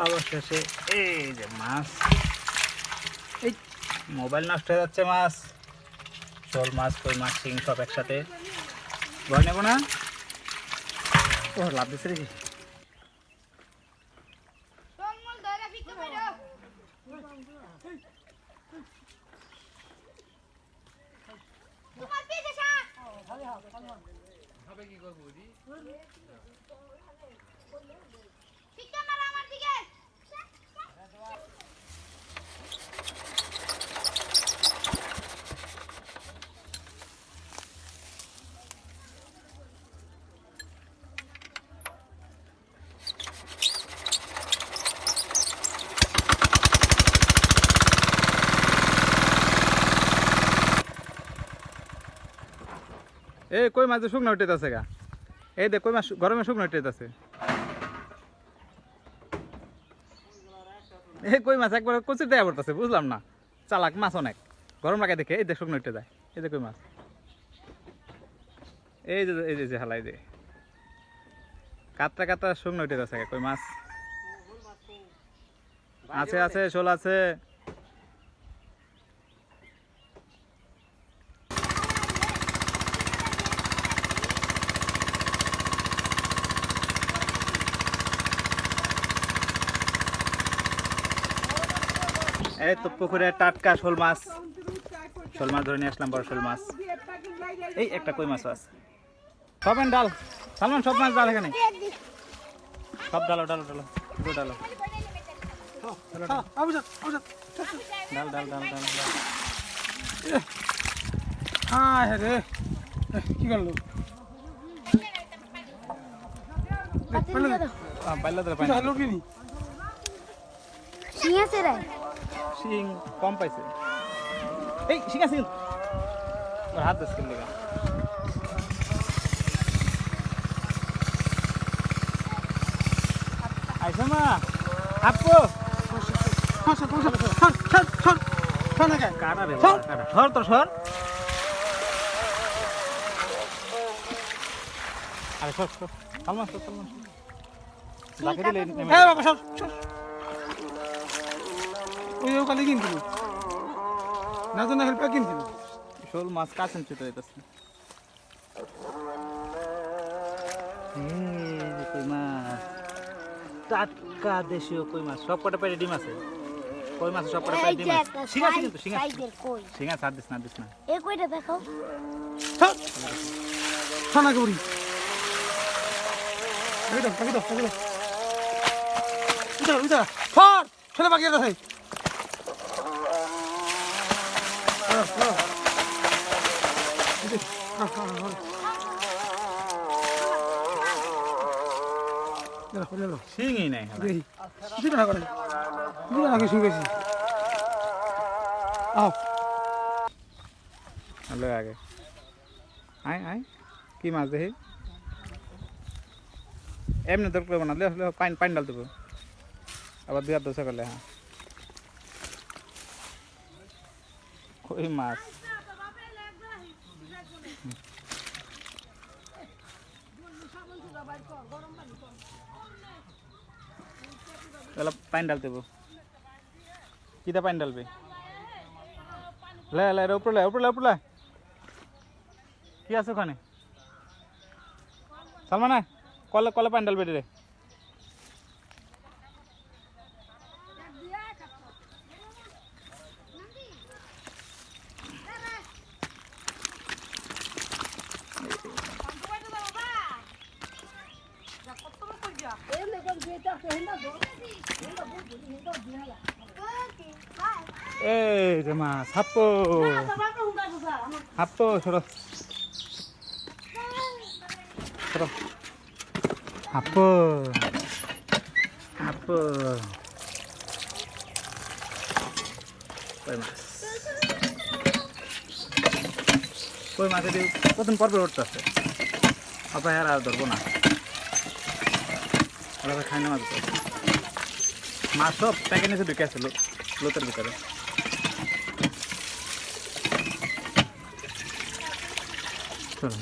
অবশেষে এই যে মাছ। এই মোবাইল নষ্ট হয়ে যাচ্ছে মাছ। শোল মাছ কই মাছ শিং সব একসাথে। ভয় নেব না? ও লাভ দিচ্ছে রে ধরে ফিকে এ কই মাছ শুকনো উঠেছে গা? এই দেখ কই মাছ গরমে শুকনো উঠেছে এই কই মাছ একবার কচুর দেয়া পড়তেছে বুঝলাম না। চালাক মাছ অনেক। গরম লাগে দেখে এই দেখ শুকনো উঠে যায়। এই যে কই মাছ। এই যে এই যে- যে হালাই যে কাতরা কাতরা শুকনো উঠে যাচ্ছে কই মাছ। আছে আছে শোল আছে। এই তো পুকুরে টাটকা শোল মাছ। শোল মাছ ধরে নিয়ে আসলাম বড় শোল মাছ। এই একটা কই মাছ আছে। সবেন ডাল। সালমান সব মাছ ডাল এখানে। সব ডালো ডালো ডালো পুরো ডালো। ডাল ডাল ডাল ডাল হ্যাঁ রে। কি করল? পাইলা দিলে পাই হলো কি? নি ঠিক আছে রে। শিং কম পাইছে এই শিং আছে কিন্তু। হাত দিচ্ছে লেগা আইসা মা আপু সর সর সর সর সর সর সর কাটা রে সর। সর তো সর আরে সর সর সালমান সর সালমান সর। লাঠি দিলে নেমে হ্যাঁ। বাবা সর সর ওই ওখানে কিনছিল না তো না হেল্প কিনছিল শোল মাছ কাছেন চুতে যেতেছে কই মাছ। টাটকা দেশীয় কই মাছ সব কটা পেটে ডিম আছে? কই মাছ সব কটা পেটে ডিম আছে? শিং আছে কিন্তু শিং আছে। সাইজের কই? শিং আছে হাত দিস না দিস না। এ কইটা দেখো সর সর না গৌরী ওই দাও ওই দাও ওই দাও উঠা। উঠা ছেলে বাকি আছে শিংই নাই কিছু না করে কিছু না কিছু গেছি। হ্যালো আগে। আয় আয়। কি মাছ দেখি? এমনি দরকার না। পানি পানি ডাল দেবো আবার দুই হাত দোষা করলে হ্যাঁ। কই মাছ? তাহলে পানি ডাল দেবো কিটা পানি ডালবে লে লে উপরে লে, উপরে উপরে কি আছে ওখানে? সালমান, কলে কলে পানি ডালবে রে। এই যে মাছ হাপ্পো হাপ্পো সরো সরো হাপ্পো হাপ্পো কই মাছ কই মাছ এটি কতদিন পর পর উঠতেছে আপনার আর ধরবো না ওরা খাই না মাছ। মাছ সব প্যাকেট নিচে ঢুকে আছে লোতের ভিতরে চলো